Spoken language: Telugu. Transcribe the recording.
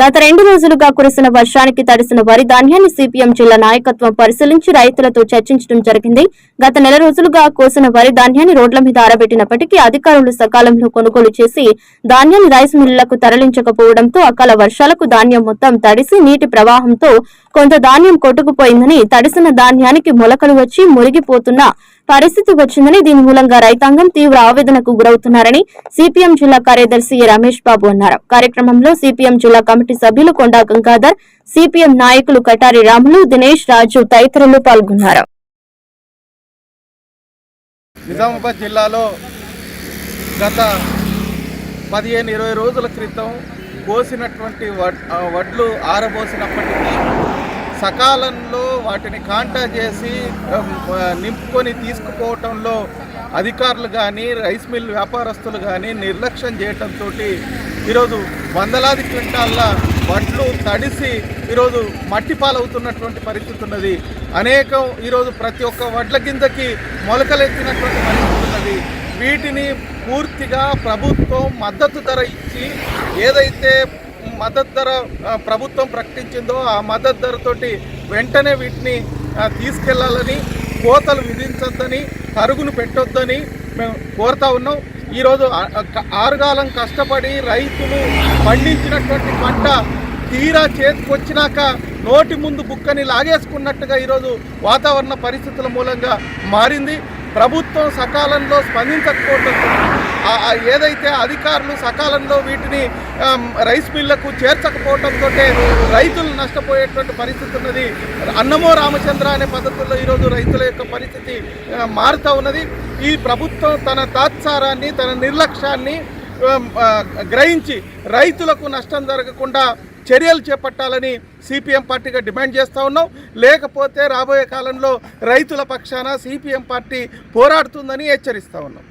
గత రెండు రోజులుగా కురిసిన వర్షానికి తడిసిన వరి ధాన్యాన్ని సిపిఎం జిల్లా నాయకత్వం పరిశీలించి రైతులతో చర్చించడం జరిగింది. గత నెల రోజులుగా కోసిన వరి ధాన్యాన్ని రోడ్ల మీద ఆరబెట్టినప్పటికీ అధికారులు సకాలంలో కొనుగోలు చేసి ధాన్యాన్ని రైస్ మిల్లులకు తరలించకపోవడంతో అకాల వర్షాలకు ధాన్యం మొత్తం తడిసి నీటి ప్రవాహంతో కొంత ధాన్యం కొట్టుకుపోయిందని తడిసిన ధాన్యానికి మొలకలు వచ్చి మురిగిపోతున్న పరిస్థితి వచ్చిందని దీని మూలంగా రైతాంగం తీవ్ర ఆవేదనకు గురవుతున్నారని సిపిఎం జిల్లా కార్యదర్శి రమేష్ బాబు అన్నారు. కార్యక్రమంలో సిపిఎం జిల్లా కమిటీ సభ్యులు కొండా గంగాధర్ సిపిఎం నాయకులు కటారి రాములు దినేష్ రాజు తదితరులు పాల్గొన్నారు. నిజామాబాద్ జిల్లాలో గత పదిహేను ఇరవై రోజుల క్రితం కోసినటువంటి వడ్లు ఆరబోసినప్పటికీ సకాలంలో వాటిని కాంటా చేసి నింపుకొని తీసుకుపోవటంలో అధికారులు కానీ రైస్ మిల్ వ్యాపారస్తులు కానీ నిర్లక్ష్యం చేయటంతో ఈరోజు వందలాది క్వింటాళ్ళ వడ్లు తడిసి ఈరోజు మట్టి పాలవుతున్నటువంటి పరిస్థితి ఉన్నది. అనేకం ఈరోజు ప్రతి ఒక్క వడ్ల గింజకి మొలకలెత్తినటువంటి పరిస్థితి ఉన్నది. వీటిని పూర్తిగా ప్రభుత్వం మద్దతు ధర ఇచ్చి ఏదైతే మద్దతు ధర ప్రభుత్వం ప్రకటించిందో ఆ మద్దతు ధరతోటి వెంటనే వీటిని తీసుకెళ్ళాలని కోతలు విధించొద్దని తరుగును పెట్టొద్దని మేము కోరుతా ఉన్నాం. ఈరోజు ఆరుగాలం కష్టపడి రైతులు పండించినటువంటి పంట తీరా చేతికొచ్చినాక నోటి ముందు బుక్కని లాగేసుకున్నట్టుగా ఈరోజు వాతావరణ పరిస్థితుల మూలంగా మారింది. ప్రభుత్వం సకాలంలో స్పందించకపోవడంతో ఏదైతే అధికారులు సకాలంలో వీటిని రైస్ మిల్లకు చేర్చకపోవడంతో రైతులు నష్టపోయేటువంటి పరిస్థితి ఉన్నది. అన్నమో రామచంద్ర అనే పద్ధతుల్లో ఈరోజు రైతుల యొక్క పరిస్థితి మారుతూ మారుతా ఉన్నది. ఈ ప్రభుత్వం తన తాత్సారాన్ని తన నిర్లక్ష్యాన్ని గ్రహించి రైతులకు నష్టం జరగకుండా చర్యలు చేపట్టాలని సిపిఎం పార్టీగా డిమాండ్ చేస్తూ ఉన్నాం. లేకపోతే రాబోయే కాలంలో రైతుల పక్షాన సిపిఎం పార్టీ పోరాడుతుందని హెచ్చరిస్తూ ఉన్నాం.